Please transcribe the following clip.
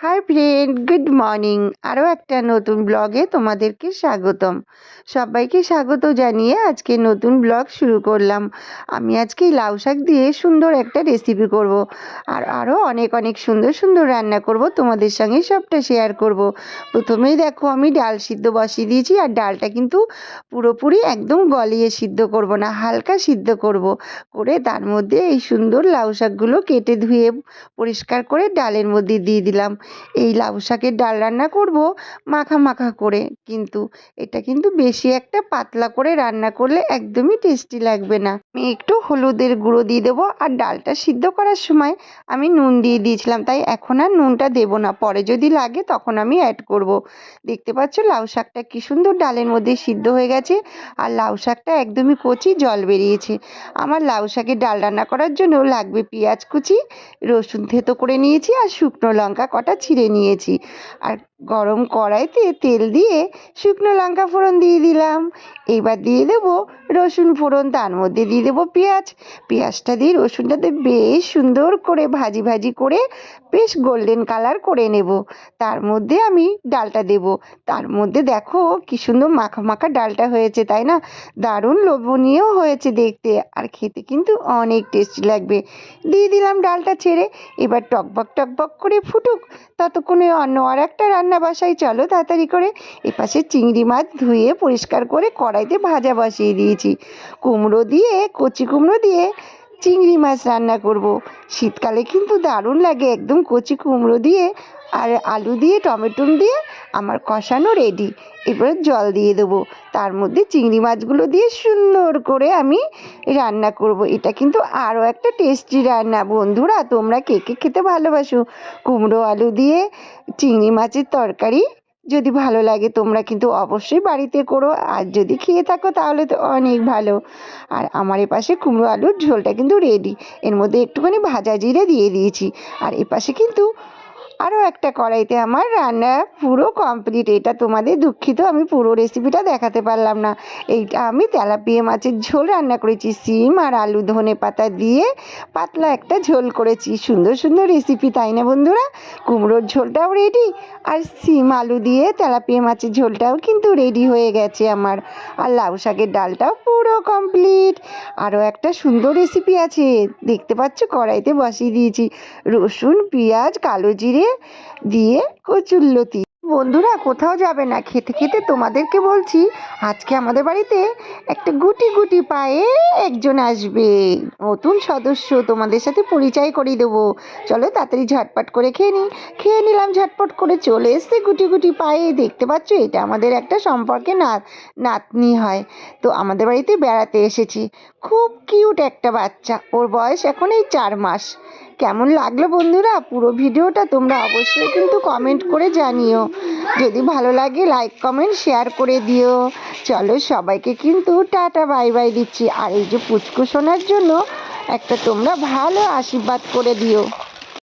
Hi friend, good morning আরও একটা নতুন ব্লগে তোমাদেরকে স্বাগতম সবাইকে স্বাগত জানিয়ে আজকে নতুন ব্লগ শুরু করলাম আমি আজকে লাউ শাক দিয়ে সুন্দর একটা রেসিপি করব। আর আরও অনেক অনেক সুন্দর সুন্দর রান্না করব তোমাদের সঙ্গে সবটা শেয়ার করব। প্রথমেই দেখো, আমি ডাল সিদ্ধ বসিয়ে দিয়েছি আর ডালটা কিন্তু পুরোপুরি একদম গলিয়ে সিদ্ধ করব না, হালকা সিদ্ধ করব। করে তার মধ্যে এই সুন্দর লাউ শাকগুলো কেটে ধুয়ে পরিষ্কার করে ডালের মধ্যে দিয়ে দিলাম এই লাউ শাকের ডাল রান্না করব মাখা মাখা করে। কিন্তু এটা কিন্তু বেশি একটা পাতলা করে রান্না করলে একদমই টেস্টি লাগবে না। আমি একটু হলুদের গুঁড়ো দিয়ে দেবো আর ডালটা সিদ্ধ করার সময় আমি নুন দিয়ে দিয়েছিলাম, তাই এখন আর নুনটা দেবো না। পরে যদি লাগে তখন আমি অ্যাড করব। দেখতে পাচ্ছ লাউ শাকটা কি সুন্দর ডালের মধ্যে সিদ্ধ হয়ে গেছে আর লাউ শাকটা একদমই কচি জল বেরিয়েছে। আমার লাউ শাকের ডাল রান্না করার জন্য লাগবে পেঁয়াজ কুচি, রসুন থেতো করে নিয়েছি আর শুকনো লঙ্কা কটা ছিঁড়ে নিয়েছি। আর গরম কড়াইতে তেল দিয়ে শুকনো লঙ্কা ফোড়ন দিয়ে দিলাম। এবার দিয়ে দেবো রসুন ফোড়ন, তার মধ্যে দিয়ে দেবো পেঁয়াজ। পেঁয়াজটা দিয়ে রসুনটাতে বেশ সুন্দর করে ভাজি ভাজি করে বেশ গোল্ডেন কালার করে নেব। তার মধ্যে আমি ডালটা দেব। তার মধ্যে দেখো কি সুন্দর মাখা মাখা ডালটা হয়েছে, তাই না? দারুণ লোভনীয় হয়েছে দেখতে আর খেতে কিন্তু অনেক টেস্টি লাগবে। দিয়ে দিলাম ডালটা ছেড়ে। এবার টকবক টকবক করে ফুটুক। ততক্ষণে অন্য আর একটা রান্না বাসাই চলো তাড়াতাড়ি করে। এপাশে চিংড়ি মাছ ধুয়ে পরিষ্কার করে কড়াইতে ভাজা বসিয়ে দিয়েছি। কুমড়ো দিয়ে, কচি কুমড়ো দিয়ে চিংড়ি মাছ রান্না করব। শীতকালে কিন্তু দারুণ লাগে একদম কচি কুমড়ো দিয়ে আর আলু দিয়ে, টমেটো দিয়ে আমার কষানো রেডি এবারে জল দিয়ে দেবো। তার মধ্যে চিংড়ি মাছগুলো দিয়ে সুন্দর করে আমি রান্না করব। এটা কিন্তু আরও একটা টেস্টি রান্না। বন্ধুরা, তোমরা কে কে খেতে ভালোবাসো? কুমড়ো আলু দিয়ে চিংড়ি মাছের তরকারি যদি ভালো লাগে তোমরা কিন্তু অবশ্যই বাড়িতে করো। আর যদি খেয়ে থাকো তাহলে তো অনেক ভালো। আর আমার এপাশে কুমড়ো আলুর ঝোলটা কিন্তু রেডি এর মধ্যে একটুখানি ভাজা জিরে দিয়ে দিয়েছি। আর এপাশে কিন্তু আরও একটা কড়াইতে আমার রান্না পুরো কমপ্লিট এটা তোমাদের দুঃখিত, আমি পুরো রেসিপিটা দেখাতে পারলাম না। এইটা আমি তেলাপিয়া মাছের ঝোল রান্না করেছি সিম আর আলু ধনে পাতা দিয়ে পাতলা একটা ঝোল করেছি। সুন্দর সুন্দর রেসিপি তাই না বন্ধুরা? কুমড়োর ঝোলটাও রেডি আর সিম আলু দিয়ে তেলাপিয়া মাছের ঝোলটাও কিন্তু রেডি হয়ে গেছে আমার। আর লাউ শাকের ডালটাও পুরো কমপ্লিট আরও একটা সুন্দর রেসিপি আছে, দেখতে পাচ্ছ? কড়াইতে বসিয়ে দিয়েছি রসুন, পেঁয়াজ, কালো জিরে দিয়ে কচুরলতি বন্ধুরা, কোথাও যাবে না। খেতে খেতে তোমাদেরকে বলছি, আজকে আমাদের বাড়িতে একটা গুটি গুটি পায়ে একজন আসবে। নতুন সদস্য, তোমাদের সাথে পরিচয় করিয়ে দেবো। চলো তাড়াতাড়ি ঝটপট করে খেয়ে নিই। খেয়ে নিলাম, ঝটপট করে চলে এসছে গুটি গুটি পায়ে। দেখতে পাচ্ছ, এটা আমাদের একটা সম্পর্কে নাত, নাতনি হয়। তো আমাদের বাড়িতে বেড়াতে এসেছি। খুব কিউট একটা বাচ্চা। ওর বয়স এখন এই চার মাস। কেমন লাগল বন্ধুরা? পুরো ভিডিওটা তোমরা অবশ্যই কিন্তু কমেন্ট করে জানিও। যদি ভালো লাগে লাইক কমেন্ট শেয়ার করে দিও। চলো সবাইকে কিন্তু টাটা বাই বাই দিচ্ছি। আর এই যে পুচকু শোনার জন্য একটা তোমরা ভালো আশীর্বাদ করে দিও।